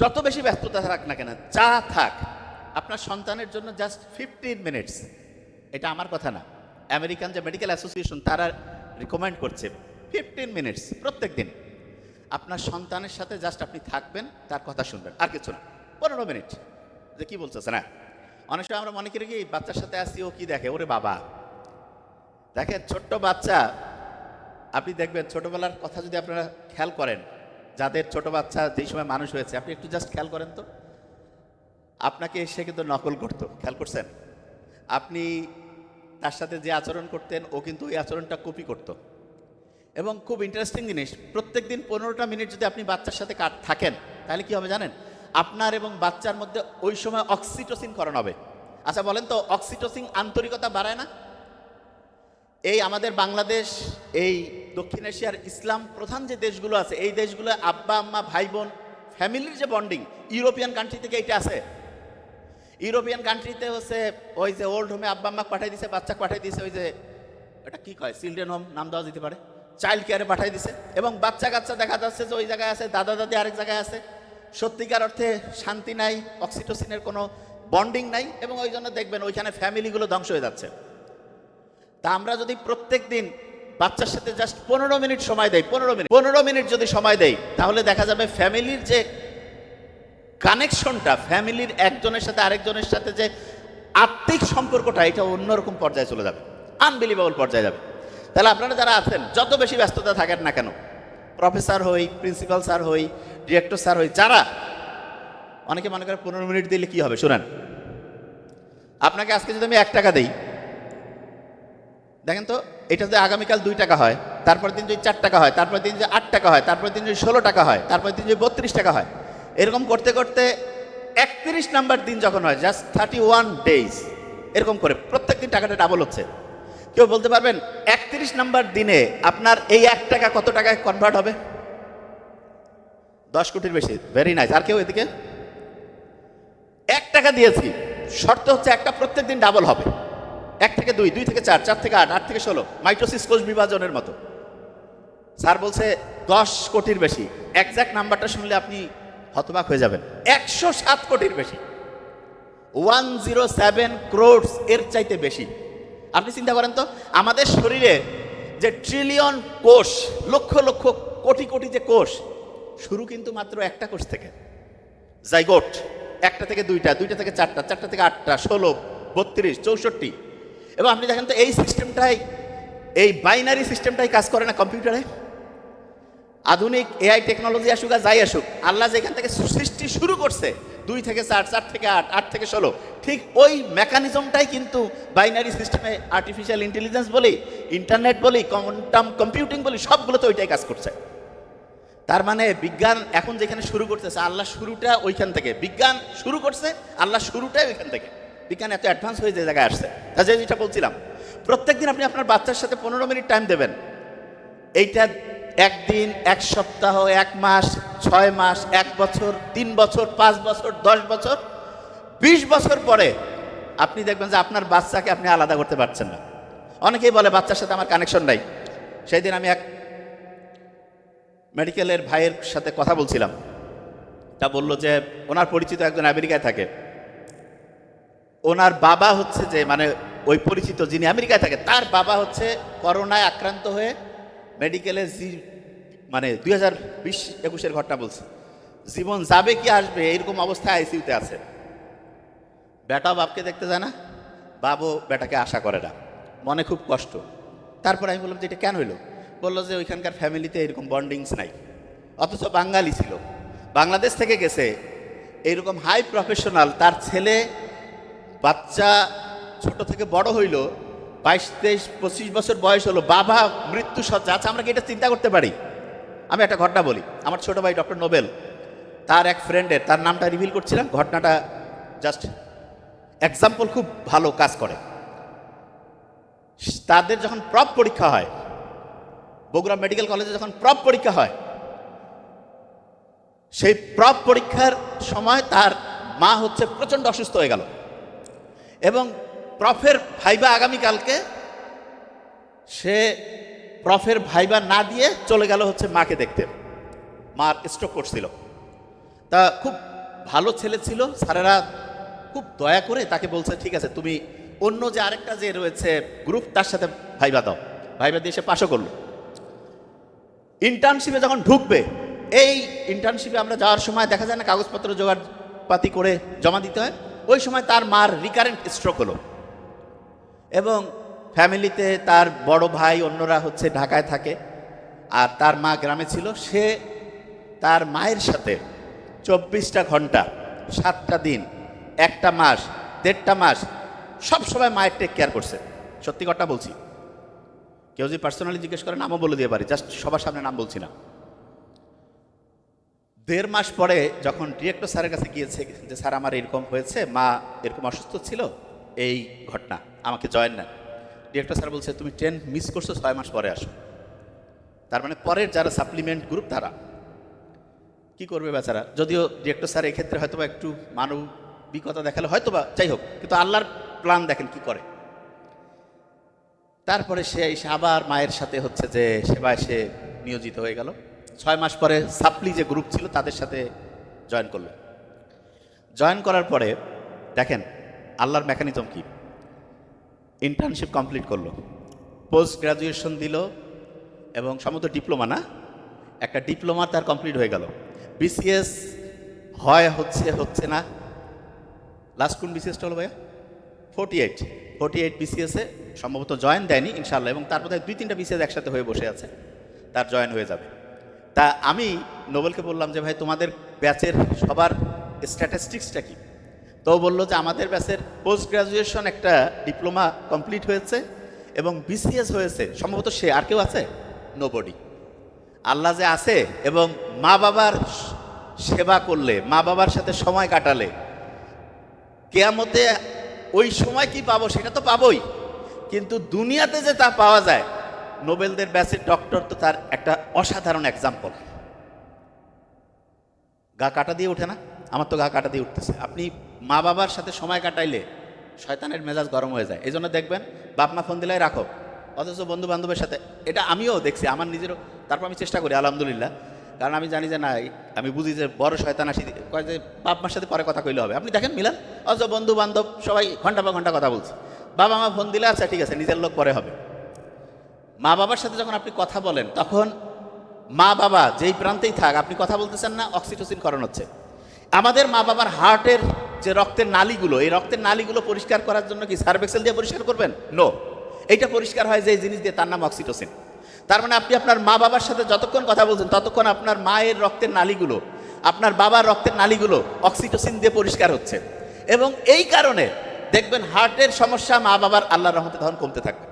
যত বেশি ব্যস্ততা থাক না কেন, যা থাক, আপনার সন্তানের জন্য জাস্ট ফিফটিন মিনিটস এটা আমার কথা না। আমেরিকান যে মেডিকেল অ্যাসোসিয়েশন তারা রিকমেন্ড করছে ফিফটিন মিনিটস প্রত্যেক দিন। আপনার সন্তানের সাথে জাস্ট আপনি থাকবেন, তার কথা শুনবেন, আর কিছু না। পনেরো মিনিট যে কি বলতেছে না? অনেক সময় আমরা মনে করি কি, বাচ্চার সাথে আসি, ও কি দেখে? ওরে বাবা। দেখেন, ছোট্ট বাচ্চা, আপনি দেখবেন ছোটবেলার কথা যদি আপনারা খেয়াল করেন যাদের ছোট বাচ্চা যেই সময় মানুষ হয়েছে, আপনি একটু জাস্ট খেয়াল করেন তো। আপনাকে সে কিন্তু নকল করতো, খেয়াল করছেন? আপনি তার সাথে যে আচরণ করতেন, ও কিন্তু ওই আচরণটা কপি করতো। এবং খুব ইন্টারেস্টিং জিনিস প্রত্যেক দিন পনেরোটা মিনিট যদি আপনি বাচ্চার সাথে কাট থাকেন, তাহলে কি হবে জানেন? আপনার এবং বাচ্চার মধ্যে ওই সময় অক্সিটোসিন করণ হবে। আচ্ছা বলেন তো অক্সিটোসিন আন্তরিকতা বাড়ায় না? এই আমাদের বাংলাদেশ, এই দক্ষিণ এশিয়ার ইসলাম প্রধান যে দেশগুলো আছে, এই দেশগুলো আব্বা, আম্মা ভাই বোন ফ্যামিলির যে বন্ডিং ইউরোপিয়ান কান্ট্রি থেকে এটা আছে। ইউরোপিয়ান কান্ট্রিতে হচ্ছে ওই যে ওল্ড হোমে আব্বা, আম্মা পাঠাই দিছে, বাচ্চা পাঠাই দিছে, ওই যে, এটা কি কয় চিলড্রেন হোম নাম দেওয়া যেতে পারে। চাইল্ড কেয়ারে পাঠাই দিছে এবং বাচ্চা কাচ্চা দেখা যাচ্ছে যে ওই জায়গায় আছে দাদা দাদি আরেক জায়গায় আছে। সত্যিকার অর্থে শান্তি নাই অক্সিটোসিনের কোনো বন্ডিং নাই এবং ওই জন্য দেখবেন ওইখানে ফ্যামিলিগুলো ধ্বংস হয়ে যাচ্ছে। তা আমরা যদি প্রত্যেক দিন বাচ্চার সাথে জাস্ট পনেরো মিনিট সময় দেয়, পনেরো মিনিট। পনেরো মিনিট যদি সময় দেয়, তাহলে দেখা যাবে ফ্যামিলির যে কানেকশনটা, ফ্যামিলির একজনের সাথে আরেকজনের সাথে যে আত্মিক সম্পর্কটা, এটা অন্যরকম পর্যায়ে চলে যাবে। আনবিলিভেবল পর্যায়ে যাবে। তাহলে আপনারা যারা আছেন, যত বেশি ব্যস্ততা থাকেন না কেন, প্রফেসর হই, প্রিন্সিপাল স্যার হই, ডিরেক্টর স্যার হই, যারা, অনেকে মনে করে পনেরো মিনিট দিলে কি হবে? শোনেন। আপনাকে আজকে যদি আমি এক টাকা দিই দেখেন তো, এটা যদি আগামীকাল দুই টাকা হয় তারপর দিন যদি চার টাকা হয় তারপর দিন যদি আট টাকা হয় তারপর দিন যদি ষোলো টাকা হয় তারপর দিন যদি বত্রিশ টাকা হয়, এরকম করতে করতে একত্রিশ নাম্বার দিন যখন হয় জাস্ট থার্টি ওয়ান ডেজ এরকম করে প্রত্যেক দিন টাকাটা ডাবল হচ্ছে। কেউ বলতে পারবেন, একত্রিশ নাম্বার দিনে আপনার এই এক টাকা কত টাকায় কনভার্ট হবে? দশ কোটির বেশি ভেরি নাইস আর কেউ এদিকে? এক টাকা দিয়েছি, শর্ত হচ্ছে একটা প্রত্যেক দিন ডাবল হবে। এক থেকে দুই দুই থেকে চার চার থেকে আট আট থেকে ষোলো। মাইক্রোসিস কোষ বিভাজনের মতো। স্যার বলছে দশ কোটির বেশি। একজ্যাক্ট নাম্বারটা শুনলে আপনি হতবাক হয়ে যাবেন। একশো সাত কোটির বেশি। ওয়ান জিরো সেভেন ক্রোডস এর চাইতে বেশি। আপনি চিন্তা করেন তো, আমাদের শরীরে যে ট্রিলিয়ন কোষ, লক্ষ লক্ষ কোটি কোটি যে কোষ, শুরু কিন্তু মাত্র একটা কোষ থেকে। জাইগোট একটা থেকে দুইটা দুইটা থেকে চারটা চারটা থেকে আটটা, ষোলো, বত্রিশ, চৌষট্টি। এবং আপনি দেখেন তো এই সিস্টেমটাই, এই বাইনারি সিস্টেমটাই কাজ করে না কম্পিউটারে? আধুনিক এআই টেকনোলজি আসুক আর যাই আসুক, আল্লাহ যেখান থেকে সৃষ্টি শুরু করছে, দুই থেকে চার চার থেকে আট আট থেকে ষোলো, ঠিক ওই মেকানিজমটাই কিন্তু বাইনারি সিস্টেমে আর্টিফিশিয়াল ইন্টেলিজেন্স বলি ইন্টারনেট বলি কোয়ান্টাম কম্পিউটিং বলি, সবগুলোতে ওইটাই কাজ করছে। তার মানে বিজ্ঞান এখন যেখানে শুরু করতেছে, আল্লাহ শুরুটা ওইখান থেকে, বিজ্ঞান শুরু করছে, আল্লাহ শুরুটাই ওইখান থেকে। বিজ্ঞান এত অ্যাডভান্স হয়ে যে জায়গায় আসছে। তা যে যেটা বলছিলাম, প্রত্যেকদিন আপনি আপনার বাচ্চার সাথে পনেরো মিনিট টাইম দেবেন। এইটা একদিন, এক সপ্তাহ, এক মাস, ছয় মাস, এক বছর, তিন বছর, পাঁচ বছর, দশ বছর, বিশ বছর পরে আপনি দেখবেন যে আপনার বাচ্চাকে আপনি আলাদা করতে পারছেন না। অনেকেই বলে বাচ্চার সাথে আমার কানেকশন নাই। সেই দিন আমি এক মেডিকেলের ভাইয়ের সাথে কথা বলছিলাম। তা বলল যে, ওনার পরিচিত একজন আমেরিকায় থাকে। ওনার বাবা হচ্ছে যে মানে ওই পরিচিত যিনি আমেরিকায় থাকে, তার বাবা হচ্ছে করোনায় আক্রান্ত হয়ে মেডিকেলে জি মানে দুই হাজার বিশ একুশের ঘটনা বলছে। জীবন যাবে কি আসবে, এরকম অবস্থায় আইসিউতে আছে। বেটা বাপকে দেখতে যায় না বাবও বেটাকে আশা করে না। মনে খুব কষ্ট। তারপর আমি বললাম যে, এটা কেন হইল? বলল যে, ওইখানকার ফ্যামিলিতে এরকম বন্ডিংস নাই। অথচ বাঙালি ছিল। বাংলাদেশ থেকে গেছে। এইরকম হাই প্রফেশনাল তার ছেলে বাচ্চা ছোট থেকে বড় হইল, বাইশ, তেইশ, পঁচিশ বছর বয়স হলো, বাবা মৃত্যু সজ্জা। আচ্ছা আমরা কি এটা চিন্তা করতে পারি? আমি একটা ঘটনা বলি। আমার ছোট ভাই ডক্টর নোবেল, তার এক ফ্রেন্ডের তার নামটা রিভিল করছিলাম। ঘটনাটা জাস্ট এক্সাম্পল খুব ভালো কাজ করে। তাদের যখন প্রপ পরীক্ষা হয়, বগুড়া মেডিকেল কলেজে যখন প্রপ পরীক্ষা হয়, সেই প্রপ পরীক্ষার সময় তার মা হচ্ছে প্রচণ্ড অসুস্থ হয়ে গেল। এবং প্রফের ভাইবা আগামীকালকে, সে প্রফের ভাইবা না দিয়ে চলে গেল হচ্ছে মাকে দেখতে। মার স্ট্রোক করছিল। তা খুব ভালো ছেলে ছিল, স্যারেরা খুব দয়া করে তাকে বলছে, ঠিক আছে, তুমি অন্য যে আরেকটা যে রয়েছে গ্রুপ তার সাথে ভাইবা দাও। ভাইবা দিয়ে সে পাশও করল। ইন্টার্নশিপে যখন ঢুকবে, এই ইন্টার্নশিপে আমরা যাওয়ার সময় দেখা যায় না, কাগজপত্র জোগাড় পাতি করে জমা দিতে হয়। ওই সময় তার মার রিকারেন্ট স্ট্রোক হলো। এবং ফ্যামিলিতে তার বড় ভাই, অন্যরা হচ্ছে ঢাকায় থাকে, আর তার মা গ্রামে ছিল। সে তার মায়ের সাথে চব্বিশটা ঘণ্টা, সাতটা দিন, একটা মাস, দেড়টা মাস সব সময় মায়ের টেক কেয়ার করছে। সত্যি কথা বলছি। কেউ যদি পার্সোনালি জিজ্ঞেস করে, নামও বলে দিয়ে পারি। জাস্ট সবার সামনে নাম বলছি না। দেড় মাস পরে যখন ডিরেক্টর স্যারের কাছে গিয়েছে যে, স্যার, আমার এরকম হয়েছে, মা এরকম অসুস্থ ছিল, এই ঘটনা, আমাকে জয়েন না ডিরেক্টর স্যার বলছে, তুমি ট্রেন মিস করছ, ছয় মাস পরে আসো। তার মানে পরের যারা সাপ্লিমেন্ট গ্রুপ তারা কি করবে বেচারা? যদিও ডিরেক্টর স্যার এক্ষেত্রে হয়তো বা একটু মানবিকতা দেখালে হয়তো বা যাই হোক, কিন্তু আল্লাহর প্ল্যান দেখেন কি করে। তারপরে সে এসে আবার মায়ের সাথে হচ্ছে যে, সেবায় সে নিয়োজিত হয়ে গেল। ছয় মাস পরে সাপ্লি যে গ্রুপ ছিল তাদের সাথে জয়েন করল। জয়েন করার পরে দেখেন, আল্লাহর মেকানিজম কি? ইন্টার্নশিপ কমপ্লিট করল। পোস্ট গ্রাজুয়েশন দিল এবং সম্ভবত ডিপ্লোমা না, একটা ডিপ্লোমা তার কমপ্লিট হয়ে গেল। বিসিএস হয়, হচ্ছে হচ্ছে না। লাস্ট কোন বিসিএসটা হলো ভাইয়া? ফোর্টি এইট ফোর্টি এইট বিসিএসে সম্ভবত জয়েন দেয়নি ইনশাল্লাহ এবং তার দুই তিনটা বিসিএস একসাথে হয়ে বসে আছে, তার জয়েন হয়ে যাবে। তা আমি নোবেলকে বললাম যে, ভাই, তোমাদের ব্যাচের সবার স্ট্যাটিস্টিক্সটা কি? তো বলল যে, আমাদের ব্যাচের পোস্ট গ্রাজুয়েশন একটা ডিপ্লোমা কমপ্লিট হয়েছে এবং বিসিএস হয়েছে, সম্ভবত সে, আর কেউ আছে? নোবডি আল্লাহ যে আছে এবং মা বাবার সেবা করলে, মা বাবার সাথে সময় কাটালে, কেয়ামতে ওই সময় কি পাবো সেটা তো পাবোই, কিন্তু দুনিয়াতে যে তা পাওয়া যায় নোবেলদের ব্যাচের ডক্টর তো তার একটা অসাধারণ এক্সাম্পল গা কাটা দিয়ে ওঠে না? আমার তো গা কাটা দিয়ে উঠতেছে। আপনি মা বাবার সাথে সময় কাটাইলে শয়তানের মেজাজ গরম হয়ে যায়। এই জন্য দেখবেন, বাপ মা ফোন দিলাই, রাখো। অথচ বন্ধু বান্ধবের সাথে, এটা আমিও দেখছি, আমার নিজেরও। তারপর আমি চেষ্টা করি, আলহামদুলিল্লাহ। কারণ আমি জানি যে না আমি বুঝি যে, বড় শয়তান আসি। কয় যে, বাপ মার সাথে পরে কথা কইলে হবে। আপনি দেখেন মিলান? অথচ বন্ধু বান্ধব সবাই ঘণ্টা পর ঘণ্টা কথা বলছে। বাবা মা ফোন দিলে আচ্ছা ঠিক আছে, নিজের লোক পরে হবে। মা বাবার সাথে যখন আপনি কথা বলেন, তখন মা বাবা যেই প্রান্তেই থাক, আপনি কথা বলতেছেন না, অক্সিটোসিন করণ হচ্ছে। আমাদের মা বাবার হার্টের যে রক্তের নালীগুলো, এই রক্তের নালীগুলো পরিষ্কার করার জন্য কি সার্ভেক্সেল দিয়ে পরিষ্কার করবেন? নো এইটা পরিষ্কার হয় যে জিনিস দিয়ে, তার নাম অক্সিটোসিন। তার মানে আপনি আপনার মা বাবার সাথে যতক্ষণ কথা বলছেন, ততক্ষণ আপনার মায়ের রক্তের নালীগুলো, আপনার বাবার রক্তের নালীগুলো অক্সিটোসিন দিয়ে পরিষ্কার হচ্ছে। এবং এই কারণে দেখবেন হার্টের সমস্যা মা বাবার আল্লাহর রহমতে তখন কমতে থাকবে।